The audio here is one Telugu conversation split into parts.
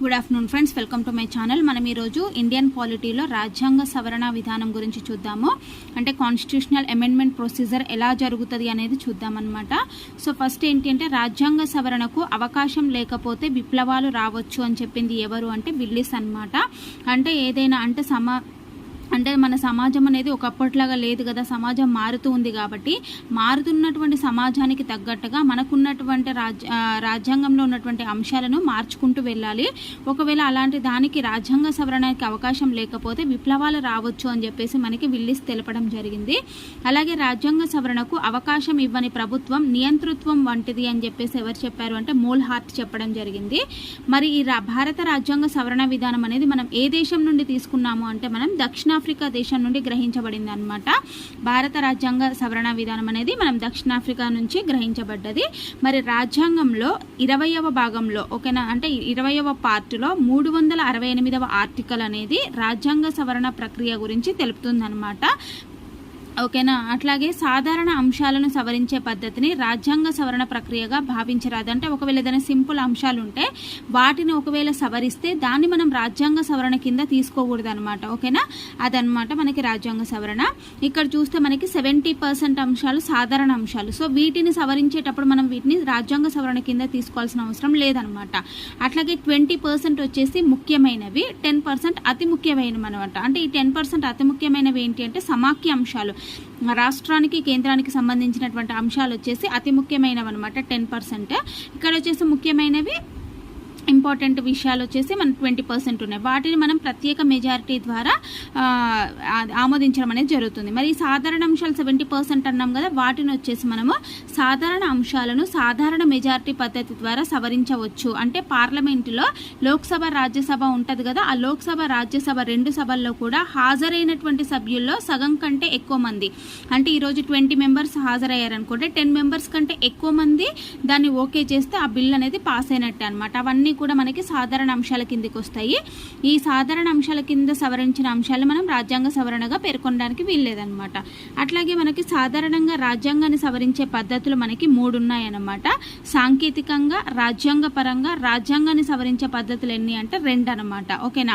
Good afternoon friends welcome to my channel మనం ఈరోజు ఇండియన్ పాలిటీలో రాజ్యాంగ సవరణ విధానం గురించి చూద్దాము. అంటే కాన్స్టిట్యూషనల్ అమెండ్మెంట్ ప్రొసీజర్ ఎలా జరుగుతుంది అనేది చూద్దామన్నమాట. సో ఫస్ట్ ఏంటి అంటే రాజ్యాంగ సవరణకు అవకాశం లేకపోతే విప్లవాలు రావచ్చు అని చెప్పింది ఎవరు అంటే విల్లిస్ అనమాట అంటే ఏదైనా అంటే సమా అంటే మన సమాజం అనేది ఒకప్పటిలాగా లేదు కదా సమాజం మారుతూ ఉంది కాబట్టి మారుతున్నటువంటి సమాజానికి తగ్గట్టుగా మనకున్నటువంటి రాజ్య రాజ్యాంగంలో ఉన్నటువంటి అంశాలను మార్చుకుంటూ వెళ్ళాలి. ఒకవేళ అలాంటి దానికి రాజ్యాంగ సవరణకి అవకాశం లేకపోతే విప్లవాలు రావచ్చు అని చెప్పేసి మనకి విల్లిస్ తెలపడం జరిగింది. అలాగే రాజ్యాంగ సవరణకు అవకాశం ఇవ్వని ప్రభుత్వం నియంతృత్వం వంటిది అని చెప్పేసి ఎవరు చెప్పారు అంటే మోల్ హార్ట్ చెప్పడం జరిగింది. మరి ఈ రా- భారత రాజ్యాంగ సవరణ విధానం అనేది మనం ఏ దేశం నుండి తీసుకున్నాము అంటే మనం దక్షిణ దక్షిణాఫ్రికా దేశం నుండి గ్రహించబడింది అనమాట భారత రాజ్యాంగ సవరణ విధానం అనేది మనం దక్షిణాఫ్రికా నుంచి గ్రహించబడ్డది. మరి రాజ్యాంగంలో ఇరవయవ భాగంలో ఓకేనా? అంటే ఇరవయవ పార్టులో మూడు వందల అరవై ఎనిమిదవ ఆర్టికల్ అనేది రాజ్యాంగ సవరణ ప్రక్రియ గురించి తెలుపుతుందనమాట ఓకేనా? అట్లాగే సాధారణ అంశాలను సవరించే పద్ధతిని రాజ్యాంగ సవరణ ప్రక్రియగా భావించరాదు అంటే ఒకవేళ ఏదైనా సింపుల్ అంశాలు ఉంటే వాటిని ఒకవేళ సవరిస్తే దాన్ని మనం రాజ్యాంగ సవరణ కింద తీసుకోకూడదు అనమాట ఓకేనా? అదనమాట మనకి రాజ్యాంగ సవరణ. ఇక్కడ చూస్తే మనకి సెవెంటీ పర్సెంట్ అంశాలు సాధారణ అంశాలు. సో వీటిని సవరించేటప్పుడు మనం వీటిని రాజ్యాంగ సవరణ కింద తీసుకోవాల్సిన అవసరం లేదనమాట అట్లాగే ట్వంటీ పర్సెంట్ వచ్చేసి ముఖ్యమైనవి టెన్ పర్సెంట్ అతి ముఖ్యమైనవి అనమాట అంటే ఈ టెన్ పర్సెంట్ అతి ముఖ్యమైనవి ఏంటి అంటే సమాఖ్య అంశాలు. రాష్ట్రానికి కేంద్రానికి సంబంధించినటువంటి అంశాలు వచ్చేసి అతి ముఖ్యమైనవి అనమాట టెన్ పర్సెంట్ ఇక్కడ వచ్చేసి ముఖ్యమైనవి ఇంపార్టెంట్ విషయాలు వచ్చేసి మనకు ట్వంటీ పర్సెంట్ ఉన్నాయి. వాటిని మనం ప్రత్యేక మెజారిటీ ద్వారా ఆమోదించడం అనేది జరుగుతుంది. మరి ఈ సాధారణ అంశాలు సెవెంటీ పర్సెంట్ అన్నాం కదా వాటిని వచ్చేసి మనము సాధారణ అంశాలను సాధారణ మెజారిటీ పద్ధతి ద్వారా సవరించవచ్చు. అంటే పార్లమెంటులో లోక్సభ రాజ్యసభ ఉంటుంది కదా ఆ లోక్సభ రాజ్యసభ రెండు సభల్లో కూడా హాజరైనటువంటి సభ్యుల్లో సగం కంటే ఎక్కువ మంది. అంటే ఈరోజు ట్వంటీ మెంబర్స్ హాజరయ్యారనుకుంటే టెన్ మెంబర్స్ కంటే ఎక్కువ మంది దాన్ని ఓకే చేస్తే ఆ బిల్ అనేది పాస్ అయినట్టే అనమాట అవన్నీ కూడా మనకి సాధారణ అంశాల కిందకి వస్తాయి. ఈ సాధారణ అంశాల కింద సవరించిన అంశాలు మనం రాజ్యాంగ సవరణగా పేర్కొనడానికి వీల్లేదనమాట అట్లాగే మనకి సాధారణంగా రాజ్యాంగాన్ని సవరించే పద్ధతులు మనకి మూడు ఉన్నాయన్నమాట సాంకేతికంగా రాజ్యాంగ పరంగా రాజ్యాంగాన్ని సవరించే పద్ధతులు ఎన్ని అంటే రెండు అనమాట ఓకేనా?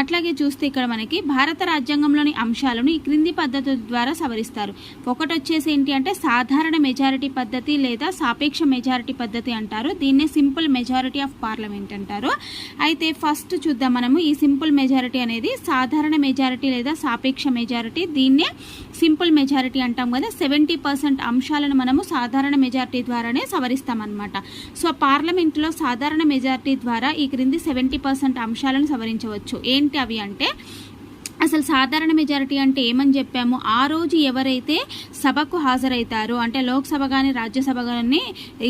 అట్లాగే చూస్తే ఇక్కడ మనకి భారత రాజ్యాంగంలోని అంశాలను ఈ క్రింది పద్ధతుల ద్వారా సవరిస్తారు. ఒకటి వచ్చేసి ఏంటి అంటే సాధారణ మెజారిటీ పద్ధతి లేదా సాపేక్ష మెజారిటీ పద్ధతి అంటారు. దీన్నే సింపుల్ మెజారిటీ ఆఫ్ పార్లమెంట్ ఏంటంటారు? అయితే ఫస్ట్ చూద్దాం మనము. ఈ సింపుల్ మెజారిటీ అనేది సాధారణ మెజారిటీ లేదా సాపేక్ష మెజారిటీ. దీన్నే సింపుల్ మెజారిటీ అంటాం కదా. సెవెంటీ పర్సెంట్ అంశాలను మనము సాధారణ మెజారిటీ ద్వారానే సవరిస్తామన్నమాట. సో పార్లమెంట్లో సాధారణ మెజారిటీ ద్వారా ఈ క్రింది సెవెంటీ పర్సెంట్ అంశాలను సవరించవచ్చు. ఏంటి అవి అంటే అసలు సాధారణ మెజారిటీ అంటే ఏమని చెప్పాము? ఆ రోజు ఎవరైతే సభకు హాజరవుతారో అంటే లోక్సభ కానీ రాజ్యసభ కానీ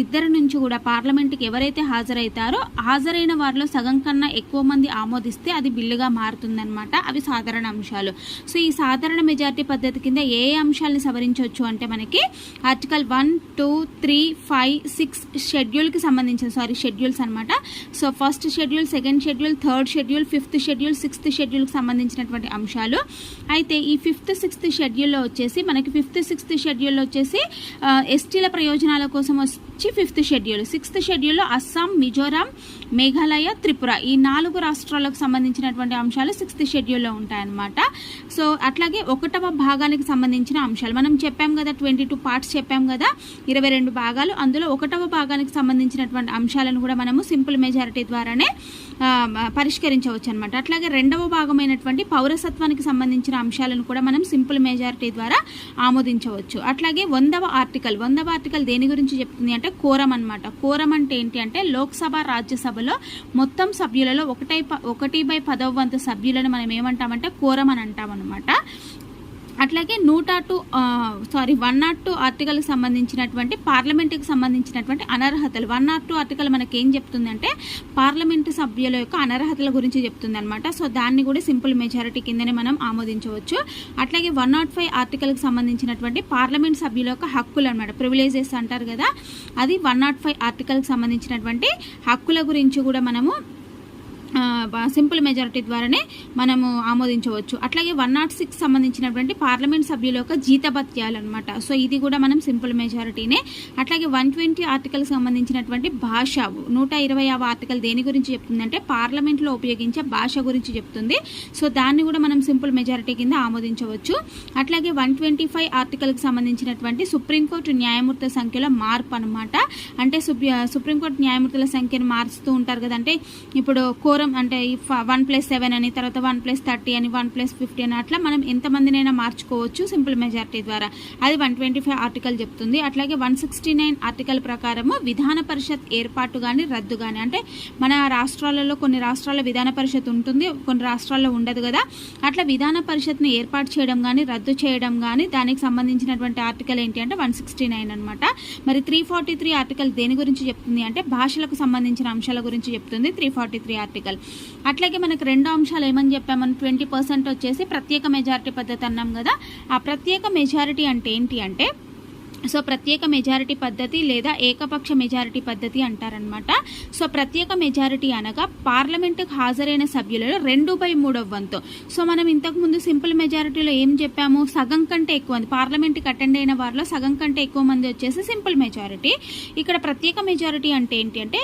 ఇద్దరి నుంచి కూడా పార్లమెంట్కి ఎవరైతే హాజరవుతారో హాజరైన వారిలో సగం కన్నా ఎక్కువ మంది ఆమోదిస్తే అది బిల్లుగా మారుతుందన్నమాట. అవి సాధారణ అంశాలు. సో ఈ సాధారణ మెజారిటీ పద్ధతి కింద ఏ అంశాలని అంశాలను సవరించవచ్చు అంటే మనకి article one two three five six షెడ్యూల్కి సంబంధించిన సారీ షెడ్యూల్స్ అనమాట so first schedule second schedule third schedule fifth schedule sixth షెడ్యూల్కి సంబంధించినటువంటి అంశాలు. అయితే ఈ ఫిఫ్త్ సిక్స్త్ షెడ్యూల్లో వచ్చేసి మనకి ఫిఫ్త్ సిక్స్త్ షెడ్యూల్లో వచ్చేసి ఎస్టీల ప్రయోజనాల కోసం వచ్చి ఫిఫ్త్ షెడ్యూల్. సిక్స్త్ షెడ్యూల్లో అస్సాం మిజోరాం మేఘాలయ త్రిపుర ఈ నాలుగు రాష్ట్రాలకు సంబంధించినటువంటి అంశాలు సిక్స్త్ షెడ్యూల్లో ఉంటాయన్నమాట. సో అట్లాగే ఒకటవ భాగానికి సంబంధించిన అంశాలు. మనం చెప్పాం కదా ట్వంటీ టూ పార్ట్స్ చెప్పాం కదా ఇరవై రెండు భాగాలు. అందులో ఒకటవ భాగానికి సంబంధించినటువంటి అంశాలను కూడా మనము సింపుల్ మెజారిటీ ద్వారానే పరిష్కరించవచ్చు అనమాట అట్లాగే రెండవ భాగమైనటువంటి పౌరసత్వానికి సంబంధించిన అంశాలను కూడా మనం సింపుల్ మెజారిటీ ద్వారా ఆమోదించవచ్చు. అట్లాగే వందవ ఆర్టికల్. వందవ ఆర్టికల్ దేని గురించి చెప్తుంది అంటే కోరం అనమాట కోరం అంటే ఏంటి అంటే లోక్సభ రాజ్యసభలో మొత్తం సభ్యులలో ఒకటై ప- ఒకటి బై పదవ వంతు సభ్యులను మనం ఏమంటామంటే కోరం అని అంటాం అనమాట అట్లాగే నూట two sorry one nought two ఆర్టికల్కి సంబంధించినటువంటి పార్లమెంట్కి సంబంధించినటువంటి అనర్హతలు. వన్ నాట్ టూ ఆర్టికల్ మనకి ఏం చెప్తుందంటే పార్లమెంటు సభ్యుల యొక్క అనర్హతల గురించి చెప్తుంది అనమాట సో దాన్ని కూడా సింపుల్ మెజారిటీ కిందనే మనం ఆమోదించవచ్చు. అట్లాగే వన్ నాట్ ఫైవ్ ఆర్టికల్కి సంబంధించినటువంటి పార్లమెంట్ సభ్యుల యొక్క హక్కులు అనమాట ప్రివిలేజెస్ అంటారు కదా అది వన్ నాట్ ఫైవ్ ఆర్టికల్కి సంబంధించినటువంటి హక్కుల గురించి కూడా మనము సింపుల్ మెజారిటీ ద్వారానే మనము ఆమోదించవచ్చు. అట్లాగే వన్ నాట్ సిక్స్ సంబంధించినటువంటి పార్లమెంట్ సభ్యుల యొక్క జీతభత్యాలు అనమాట సో ఇది కూడా మనం సింపుల్ మెజారిటీనే. అట్లాగే వన్ ట్వంటీ ఆర్టికల్ సంబంధించినటువంటి భాష నూట ఇరవై ఆర్టికల్ దేని గురించి చెప్తుందంటే పార్లమెంట్లో ఉపయోగించే భాష గురించి చెప్తుంది. సో దాన్ని కూడా మనం సింపుల్ మెజారిటీ కింద ఆమోదించవచ్చు. అట్లాగే వన్ ట్వంటీ ఫైవ్ ఆర్టికల్కి సంబంధించినటువంటి సుప్రీంకోర్టు న్యాయమూర్తుల సంఖ్యలో మార్పు అనమాట అంటే సుప్రీంకోర్టు న్యాయమూర్తుల సంఖ్యను మారుస్తూ ఉంటారు కదంటే ఇప్పుడు కోర అంటే వన్ ప్లస్ సెవెన్ అని తర్వాత వన్ ప్లస్ థర్టీ అని వన్ ప్లస్ ఫిఫ్టీ అని అట్లా మనం ఎంతమందినైనా మార్చుకోవచ్చు సింపుల్ మెజారిటీ ద్వారా. అది వన్ ట్వంటీ ఫైవ్ ఆర్టికల్ చెప్తుంది. అట్లాగే వన్ సిక్స్టీ నైన్ ఆర్టికల్ ప్రకారము విధాన పరిషత్ ఏర్పాటు కానీ రద్దు కానీ అంటే మన రాష్ట్రాలలో కొన్ని రాష్ట్రాల విధాన పరిషత్ ఉంటుంది కొన్ని రాష్ట్రాల్లో ఉండదు కదా. అట్లా విధాన పరిషత్ని ఏర్పాటు చేయడం కానీ రద్దు చేయడం కానీ దానికి సంబంధించినటువంటి ఆర్టికల్ ఏంటి అంటే వన్ సిక్స్టీ నైన్ అనమాట మరి త్రీ ఫార్టీ త్రీ ఆర్టికల్ దేని గురించి చెప్తుంది అంటే భాషలకు సంబంధించిన అంశాల గురించి చెప్తుంది. త్రీ ఫార్టీ త్రీ ఆర్టికల్ అట్లాగే మనకు రెండో అంశాలు ఏమని చెప్పామని ట్వంటీ పర్సెంట్ వచ్చేసి ప్రత్యేక మెజారిటీ పద్ధతి అన్నాం కదా. ఆ ప్రత్యేక మెజారిటీ అంటే ఏంటి అంటే సో ప్రత్యేక మెజారిటీ పద్ధతి లేదా ఏకపక్ష మెజారిటీ పద్ధతి అంటారనమాట సో ప్రత్యేక మెజారిటీ అనగా పార్లమెంటుకు హాజరైన సభ్యులలో రెండు బై మూడవ వంతు సో మనం ఇంతకుముందు సింపుల్ మెజారిటీలో ఏం చెప్పాము? సగం కంటే ఎక్కువ మంది పార్లమెంట్కి అటెండ్ అయిన వారిలో సగం కంటే ఎక్కువ మంది వచ్చేసి సింపుల్ మెజారిటీ. ఇక్కడ ప్రత్యేక మెజారిటీ అంటే ఏంటి అంటే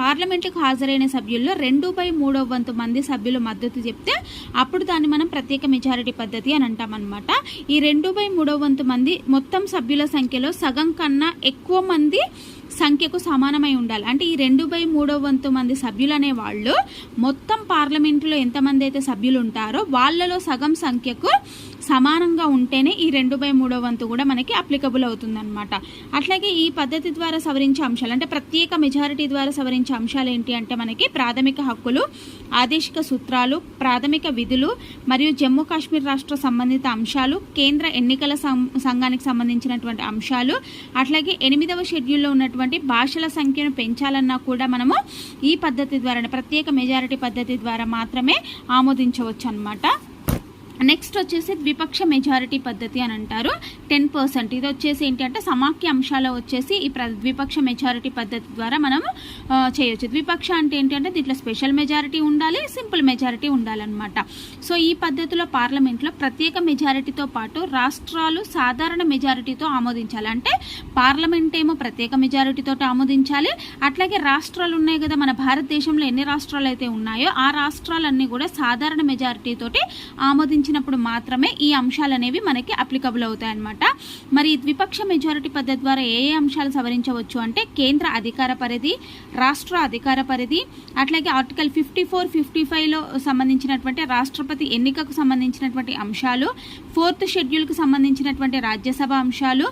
పార్లమెంటుకు హాజరైన సభ్యుల్లో రెండు బై మూడో వంతు మంది సభ్యులు మద్దతు చెప్తే అప్పుడు దాన్ని మనం ప్రత్యేక మెజారిటీ పద్ధతి అని అంటామన్నమాట. ఈ రెండు బై మూడో వంతు మంది మొత్తం సభ్యుల సంఖ్యలో సగం కన్నా ఎక్కువ మంది సంఖ్యకు సమానమై ఉండాలి. అంటే ఈ రెండు బై మూడో వంతు మంది సభ్యులు అనే వాళ్ళు మొత్తం పార్లమెంటులో ఎంతమంది అయితే సభ్యులు ఉంటారో వాళ్ళలో సగం సంఖ్యకు సమానంగా ఉంటేనే ఈ రెండు బై మూడో వంతు కూడా మనకి అప్లికబుల్ అవుతుందన్నమాట. అట్లాగే ఈ పద్ధతి ద్వారా సవరించే అంశాలు అంటే ప్రత్యేక మెజారిటీ ద్వారా సవరించే అంశాలు ఏంటి అంటే మనకి ప్రాథమిక హక్కులు ఆదేశిక సూత్రాలు ప్రాథమిక విధులు మరియు జమ్మూ కాశ్మీర్ రాష్ట్ర సంబంధిత అంశాలు కేంద్ర ఎన్నికల సంఘానికి సంబంధించినటువంటి అంశాలు అట్లాగే ఎనిమిదవ షెడ్యూల్లో ఉన్నటువంటి భాషల సంఖ్యను పెంచాలన్నా కూడా మనము ఈ పద్ధతి ద్వారా ప్రత్యేక మెజారిటీ పద్ధతి ద్వారా మాత్రమే ఆమోదించవచ్చు అనమాట నెక్స్ట్ వచ్చేసి ద్విపక్ష మెజారిటీ పద్ధతి అని అంటారు. టెన్ పర్సెంట్ ఇది వచ్చేసి ఏంటి అంటే సమాఖ్య అంశాలు వచ్చేసి ఈ ద్విపక్ష మెజారిటీ పద్ధతి ద్వారా మనం చేయొచ్చు. ద్విపక్ష అంటే ఏంటి అంటే దీంట్లో స్పెషల్ మెజారిటీ ఉండాలి సింపుల్ మెజారిటీ ఉండాలన్నమాట. సో ఈ పద్ధతిలో పార్లమెంట్లో ప్రత్యేక మెజారిటీతో పాటు రాష్ట్రాలు సాధారణ మెజారిటీతో ఆమోదించాలి. అంటే పార్లమెంట్ ఏమో ప్రత్యేక మెజారిటీతో ఆమోదించాలి. అట్లాగే రాష్ట్రాలు ఉన్నాయి కదా మన భారతదేశంలో ఎన్ని రాష్ట్రాలు అయితే ఉన్నాయో ఆ రాష్ట్రాలన్నీ కూడా సాధారణ మెజారిటీతోటి ఆమోదించాలి ఇచ్చినప్పుడు మాత్రమే ఈ అంశాలు అనేవి మనకి అప్లికబుల్ అవుతాయి అనమాట మరి ద్విపక్ష మెజారిటీ పద్ధతి ద్వారా ఏ ఏ అంశాలు సవరించవచ్చు అంటే కేంద్ర అధికార పరిధి రాష్ట్ర అధికార పరిధి అట్లాగే ఆర్టికల్ ఫిఫ్టీ ఫోర్ ఫిఫ్టీ ఫైవ్లో సంబంధించినటువంటి రాష్ట్రపతి ఎన్నికకు సంబంధించినటువంటి అంశాలు ఫోర్త్ షెడ్యూల్కి సంబంధించినటువంటి రాజ్యసభ అంశాలు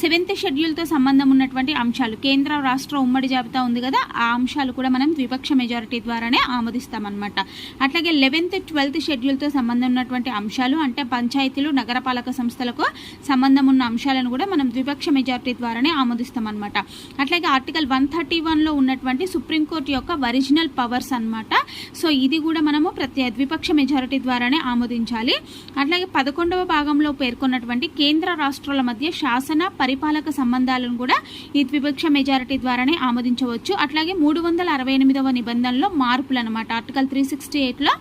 సెవెంత్ షెడ్యూల్తో సంబంధం ఉన్నటువంటి అంశాలు కేంద్ర రాష్ట్ర ఉమ్మడి జాబితా ఉంది కదా ఆ అంశాలు కూడా మనం ద్విపక్ష మెజారిటీ ద్వారానే ఆమోదిస్తామన్నమాట. అట్లాగే లెవెన్త్ ట్వెల్త్ షెడ్యూల్తో సంబంధం ఉన్నటువంటి అంశాలు అంటే పంచాయతీలు నగరపాలక సంస్థలకు సంబంధం ఉన్న అంశాలను కూడా మనం ద్విపక్ష మెజారిటీ ద్వారానే ఆమోదిస్తామన్నమాట. అట్లాగే ఆర్టికల్ వన్ థర్టీ వన్లో ఉన్నటువంటి సుప్రీంకోర్టు యొక్క ఒరిజినల్ పవర్స్ అనమాట సో ఇది కూడా మనము ప్రతి ద్విపక్ష మెజారిటీ ద్వారానే ఆమోదించాలి. అట్లాగే పదకొండవ భాగంలో పేర్కొన్నటువంటి కేంద్ర రాష్ట్రాల మధ్య శాసన పరిపాలక సంబంధాలను కూడా ఈ ద్విపక్ష మెజారిటీ ద్వారానే ఆమోదించవచ్చు. అట్లాగే మూడు వందల అరవై ఎనిమిదవ నిబంధనలో మార్పులు అనమాట ఆర్టికల్ త్రీ సిక్స్టీ ఎయిట్లో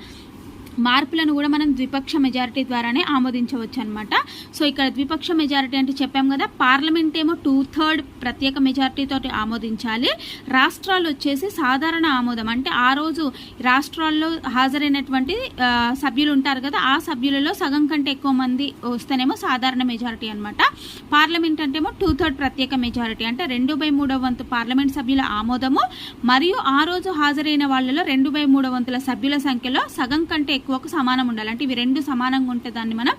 మార్పులను కూడా మనం ద్విపక్ష మెజారిటీ ద్వారానే ఆమోదించవచ్చు అనమాట సో ఇక్కడ ద్విపక్ష మెజారిటీ అంటే చెప్పాం కదా పార్లమెంట్ ఏమో టూ థర్డ్ ప్రత్యేక మెజారిటీతో ఆమోదించాలి. రాష్ట్రాలు వచ్చేసి సాధారణ ఆమోదం. అంటే ఆ రోజు రాష్ట్రాల్లో హాజరైనటువంటి సభ్యులు ఉంటారు కదా ఆ సభ్యులలో సగం కంటే ఎక్కువ మంది వస్తేనేమో సాధారణ మెజారిటీ అనమాట పార్లమెంట్ అంటేమో టూ థర్డ్ ప్రత్యేక మెజారిటీ. అంటే రెండు బై మూడవ వంతు పార్లమెంట్ సభ్యుల ఆమోదము. మరియు ఆ రోజు హాజరైన వాళ్ళలో రెండు బై మూడవ వంతుల సభ్యుల సంఖ్యలో సగం కంటే ఎక్కువ ఎక్కువకు సమానం ఉండాలి. అంటే ఇవి రెండు సమానంగా ఉంటే దాన్ని మనం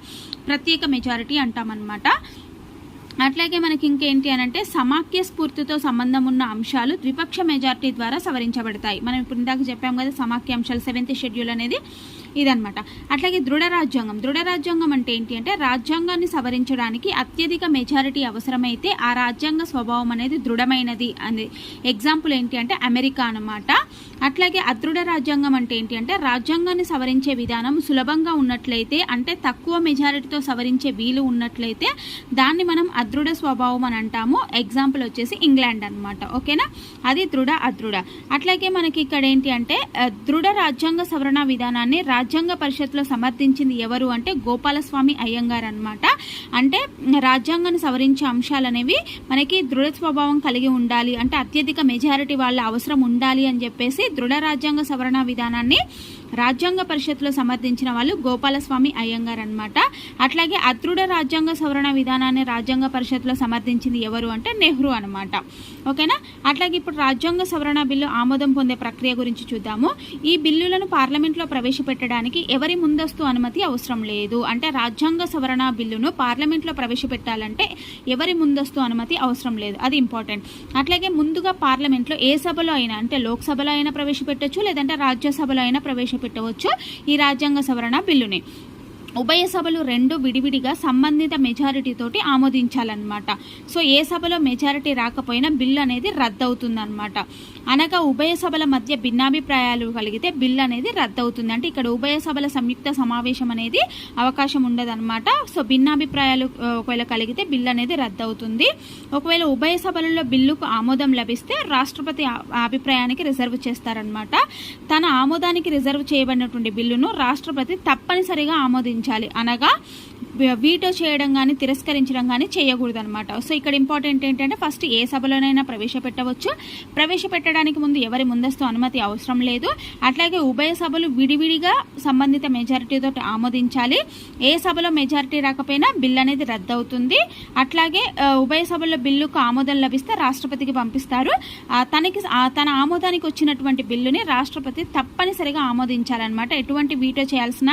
ప్రత్యేక మెజారిటీ అంటామన్నమాట. అట్లాగే మనకి ఇంకేంటి అని అంటే సమాఖ్య స్ఫూర్తితో సంబంధం ఉన్న అంశాలు ద్విపక్ష మెజార్టీ ద్వారా సవరించబడతాయి. మనం ఇప్పుడు ఇందాక చెప్పాం కదా సమాఖ్య అంశాలు సెవెంత్ షెడ్యూల్ అనేది ఇదనమాట అట్లాగే దృఢ రాజ్యాంగం. దృఢ రాజ్యాంగం అంటే ఏంటి అంటే రాజ్యాంగాన్ని సవరించడానికి అత్యధిక మెజారిటీ అవసరమైతే ఆ రాజ్యాంగ స్వభావం అనేది దృఢమైనది అనేది ఎగ్జాంపుల్ ఏంటి అంటే అమెరికా అనమాట అట్లాగే అదృఢ రాజ్యాంగం అంటే ఏంటి అంటే రాజ్యాంగాన్ని సవరించే విధానం సులభంగా ఉన్నట్లయితే అంటే తక్కువ మెజారిటీతో సవరించే వీలు ఉన్నట్లయితే దాన్ని మనం అదృఢ స్వభావం అని అంటాము. ఎగ్జాంపుల్ వచ్చేసి ఇంగ్లాండ్ అనమాట ఓకేనా? అది దృఢ అదృఢ. అట్లాగే మనకి ఇక్కడ ఏంటి అంటే దృఢ రాజ్యాంగ సవరణ విధానాన్ని రాజ్యాంగ పరిషత్లో సమర్థించింది ఎవరు అంటే గోపాలస్వామి అయ్యంగార్ అనమాట అంటే రాజ్యాంగాన్ని సవరించే అంశాలు అనేవి మనకి దృఢ స్వభావం కలిగి ఉండాలి అంటే అత్యధిక మెజారిటీ వాళ్ళ అవసరం ఉండాలి అని చెప్పేసి దృఢ రాజ్యాంగ సవరణ విధానాన్ని రాజ్యాంగ పరిషత్లో సమర్థించిన వాళ్ళు గోపాలస్వామి అయ్యంగార్ అనమాట అట్లాగే అతృఢ రాజ్యాంగ సవరణ విధానాన్ని రాజ్యాంగ పరిషత్లో సమర్థించింది ఎవరు అంటే నెహ్రూ అనమాట ఓకేనా? అట్లాగే ఇప్పుడు రాజ్యాంగ సవరణ బిల్లు ఆమోదం పొందే ప్రక్రియ గురించి చూద్దాము. ఈ బిల్లులను పార్లమెంట్లో ప్రవేశపెట్టడానికి ఎవరి ముందస్తు అనుమతి అవసరం లేదు. అంటే రాజ్యాంగ సవరణ బిల్లును పార్లమెంట్లో ప్రవేశపెట్టాలంటే ఎవరి ముందస్తు అనుమతి అవసరం లేదు. అది ఇంపార్టెంట్. అట్లాగే ముందుగా పార్లమెంట్లో ఏ సభలో అయినా అంటే లోక్సభలో అయినా ప్రవేశపెట్టచ్చు లేదంటే రాజ్యసభలో అయినా ప్రవేశ పెట్టవచ్చు. ఈ రాజ్యాంగ సవరణ బిల్లుని. ఉభయ సభలు రెండు విడివిడిగా సంబంధిత మెజారిటీతోటి ఆమోదించాలన్నమాట. సో ఏ సభలో మెజారిటీ రాకపోయినా బిల్లు అనేది రద్దవుతుందన్నమాట. అనగా ఉభయ సభల మధ్య భిన్నాభిప్రాయాలు కలిగితే బిల్ అనేది రద్దవుతుంది. అంటే ఇక్కడ ఉభయ సభల సంయుక్త సమావేశం అనేది అవకాశం ఉండదన్నమాట. సో భిన్నాభిప్రాయాలు ఒకవేళ కలిగితే బిల్లు అనేది రద్దవుతుంది. ఒకవేళ ఉభయ సభలలో బిల్లుకు ఆమోదం లభిస్తే రాష్ట్రపతి అభిప్రాయానికి రిజర్వ్ చేస్తారనమాట తన ఆమోదానికి రిజర్వ్ చేయబడినటువంటి బిల్లును రాష్ట్రపతి తప్పనిసరిగా ఆమోదించాలి అనగా వీటో చేయడం కానీ తిరస్కరించడం కానీ చేయకూడదు అనమాట సో ఇక్కడ ఇంపార్టెంట్ ఏంటంటే ఫస్ట్ ఏ సభలోనైనా ప్రవేశపెట్టవచ్చు. ప్రవేశపెట్టడానికి ముందు ఎవరి ముందస్తు అనుమతి అవసరం లేదు. అట్లాగే ఉభయ సభలు విడివిడిగా సంబంధిత మెజారిటీతో ఆమోదించాలి. ఏ సభలో మెజారిటీ రాకపోయినా బిల్ అనేది రద్దవుతుంది. అట్లాగే ఉభయ సభల్లో బిల్లుకు ఆమోదం లభిస్తే రాష్ట్రపతికి పంపిస్తారు. తనకి తన ఆమోదానికి వచ్చినటువంటి బిల్లుని రాష్ట్రపతి తప్పనిసరిగా ఆమోదించాలన్నమాట. ఎటువంటి వీటో చేయాల్సిన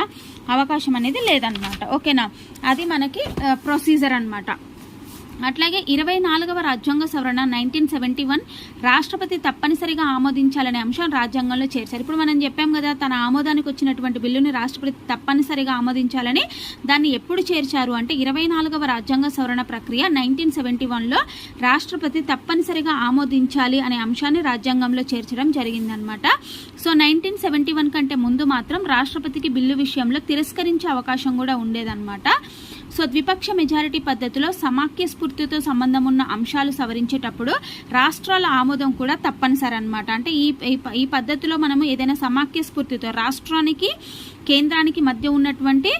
అవకాశం అనేది లేదనమాట ఓకేనా? అది మనకి ప్రొసీజర్ అనమాట అట్లాగే ఇరవై నాలుగవ రాజ్యాంగ సవరణ నైన్టీన్ సెవెంటీ వన్ రాష్ట్రపతి తప్పనిసరిగా ఆమోదించాలనే అంశం రాజ్యాంగంలో చేర్చారు. ఇప్పుడు మనం చెప్పాం కదా తన ఆమోదానికి వచ్చినటువంటి బిల్లుని రాష్ట్రపతి తప్పనిసరిగా ఆమోదించాలని దాన్ని ఎప్పుడు చేర్చారు అంటే ఇరవై నాలుగవ రాజ్యాంగ సవరణ ప్రక్రియ నైన్టీన్ సెవెంటీ వన్లో రాష్ట్రపతి తప్పనిసరిగా ఆమోదించాలి అనే అంశాన్ని రాజ్యాంగంలో చేర్చడం జరిగిందనమాట. సో నైన్టీన్ సెవెంటీ వన్ కంటే ముందు మాత్రం రాష్ట్రపతికి బిల్లు విషయంలో తిరస్కరించే అవకాశం కూడా ఉండేదన్నమాట సో ద్విపక్ష మెజారిటీ పద్ధతిలో సమాఖ్య స్ఫూర్తితో సంబంధం ఉన్న అంశాలు సవరించేటప్పుడు రాష్ట్రాల ఆమోదం కూడా తప్పనిసరి అనమాట అంటే ఈ ఈ పద్ధతిలో మనము ఏదైనా సమాఖ్య స్ఫూర్తితో రాష్ట్రానికి కేంద్రానికి మధ్య ఉన్నటువంటి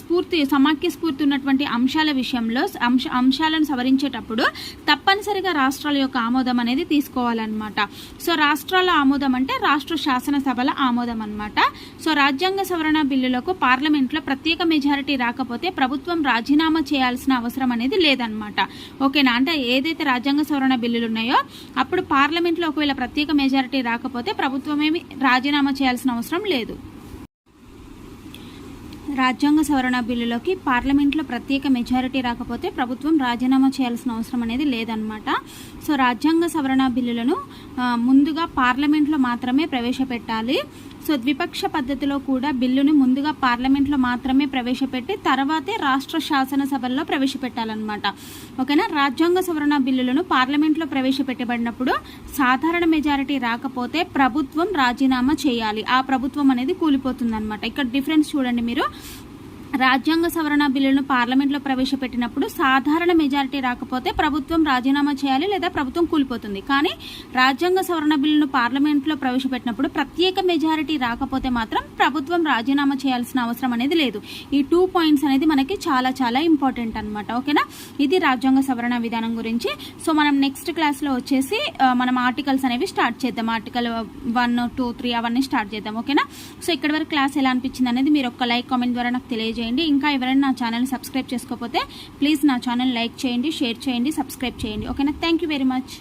స్ఫూర్తి సమాఖ్య స్ఫూర్తి ఉన్నటువంటి అంశాల విషయంలో అంశ అంశాలను సవరించేటప్పుడు తప్పనిసరిగా రాష్ట్రాల యొక్క ఆమోదం అనేది తీసుకోవాలన్నమాట. సో రాష్ట్రాల ఆమోదం అంటే రాష్ట్ర శాసనసభల ఆమోదం అనమాట సో రాజ్యాంగ సవరణ బిల్లులకు పార్లమెంట్లో ప్రత్యేక మెజారిటీ రాకపోతే ప్రభుత్వం రాజీనామా చేయాల్సిన అవసరం అనేది లేదనమాట ఓకేనా? అంటే ఏదైతే రాజ్యాంగ సవరణ బిల్లులు ఉన్నాయో అప్పుడు పార్లమెంట్లో ఒకవేళ ప్రత్యేక మెజారిటీ రాకపోతే ప్రభుత్వం ఏమి రాజీనామా చేయాల్సిన అవసరం లేదు. రాజ్యాంగ సవరణ బిల్లులోకి పార్లమెంట్లో ప్రత్యేక మెజారిటీ రాకపోతే ప్రభుత్వం రాజీనామా చేయాల్సిన అవసరం అనేది లేదనమాట సో రాజ్యాంగ సవరణ బిల్లులను ముందుగా పార్లమెంట్లో మాత్రమే ప్రవేశపెట్టాలి. సో ద్విపక్ష పద్ధతిలో కూడా బిల్లును ముందుగా పార్లమెంట్లో మాత్రమే ప్రవేశపెట్టి తర్వాతే రాష్ట్ర శాసనసభల్లో ప్రవేశపెట్టాలన్నమాట. ఓకేనా? రాజ్యాంగ సవరణ బిల్లులను పార్లమెంట్లో ప్రవేశపెట్టబడినప్పుడు సాధారణ మెజారిటీ రాకపోతే ప్రభుత్వం రాజీనామా చేయాలి. ఆ ప్రభుత్వం అనేది కూలిపోతుంది ఇక్కడ డిఫరెన్స్ చూడండి మీరు. రాజ్యాంగ సవరణ బిల్లును పార్లమెంట్లో ప్రవేశపెట్టినప్పుడు సాధారణ మెజారిటీ రాకపోతే ప్రభుత్వం రాజీనామా చేయాలి లేదా ప్రభుత్వం కూలిపోతుంది. కానీ రాజ్యాంగ సవరణ బిల్లును పార్లమెంట్లో ప్రవేశపెట్టినప్పుడు ప్రత్యేక మెజారిటీ రాకపోతే మాత్రం ప్రభుత్వం రాజీనామా చేయాల్సిన అవసరం అనేది లేదు. ఈ టూ పాయింట్స్ అనేది మనకి చాలా చాలా ఇంపార్టెంట్ అనమాట ఓకేనా? ఇది రాజ్యాంగ సవరణ విధానం గురించి. సో మనం నెక్స్ట్ క్లాస్లో వచ్చేసి మనం ఆర్టికల్స్ అనేవి స్టార్ట్ చేద్దాం. ఆర్టికల్ వన్ టూ త్రీ అవన్నీ స్టార్ట్ చేద్దాం. ఓకేనా? సో ఇక్కడ వరకు క్లాస్ ఎలా అనిపించింది అనేది మీరు ఒక లైక్ కామెంట్ ద్వారా నాకు తెలియజేయండి. చేయండి. ఇంకా ఎవరైనా నా ఛానల్ సబ్స్క్రైబ్ చేసుకోకపోతే ప్లీజ్ నా ఛానల్ లైక్ చేయండి షేర్ చేయండి సబ్స్క్రైబ్ చేయండి. ఓకేనా? Thank very much.